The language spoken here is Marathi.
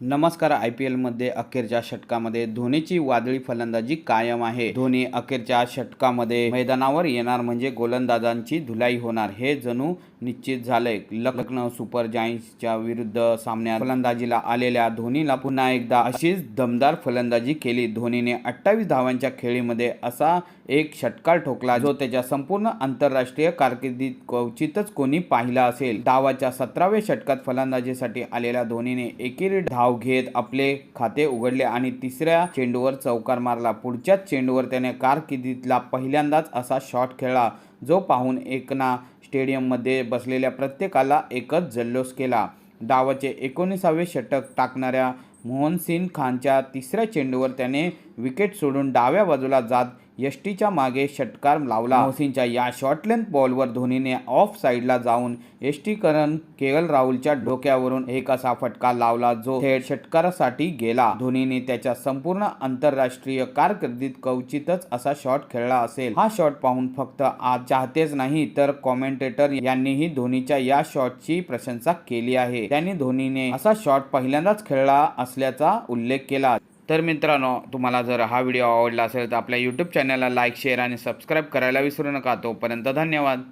नमस्कार आय पी एलमध्ये अखेरच्या षटकामध्ये धोनीची वादळी फलंदाजी कायम आहे. धोनी अखेरच्या षटकामध्ये मैदानावर येणार म्हणजे गोलंदाजांची धुलाई होणार हे जणू निश्चित झालंय. लखनौ सुपर जायंट्सच्या विरुद्ध सामन्यात फलंदाजीला आलेल्या धोनीला पुन्हा एकदा अशीच दमदार फलंदाजी केली. धोनीने अठ्ठावीस धावांच्या खेळीमध्ये असा एक षटकार ठोकला जो त्याच्या संपूर्ण आंतरराष्ट्रीय कारकिर्दीत क्वचितच कोणी पाहिला असेल. धावाच्या सतराव्या षटकात फलंदाजीसाठी आलेल्या धोनीने एकेरी धाव घेत आपले खाते उघडले आणि तिसऱ्या चेंडूवर चौकार मारला. पुढच्याच चेंडूवर त्याने कारकिर्दीतला पहिल्यांदाच असा शॉट खेळला जो पाहून एकना स्टेडियममध्ये बसलेल्या प्रत्येकाला एकच जल्लोष केला. डावाचे एकोणीसावे षटक टाकणाऱ्या मोहनसिंग खानच्या तिसऱ्या चेंडूवर त्याने विकेट सोडून डाव्या बाजूला जात यष्टीच्या मागे षटकार लावला. मोहसिनच्या या शॉर्ट लेंथ बॉलवर धोनीने ऑफ साईडला जाऊन यष्टीकरण के एल राहुलच्या डोक्यावरून एक असा फटका लावला जो थेट षटकारासाठी गेला. धोनीने त्याच्या संपूर्ण आंतरराष्ट्रीय कारकिर्दीत कवचितच असा शॉट खेळला असेल. हा शॉट पाहून फक्त आज चाहतेच नाही तर कॉमेंटेटर यांनीही धोनीच्या या शॉटची प्रशंसा केली आहे. त्यांनी धोनीने असा शॉट पहिल्यांदाच खेळला असल्याचा उल्लेख केला. तर मित्रांनो तुम्हाला जर हा व्हिडिओ आवडला असेल तर आपल्या यूट्यूब चॅनलला लाईक शेअर आणि सबस्क्राईब करायला विसरू नका. तोपर्यंत धन्यवाद.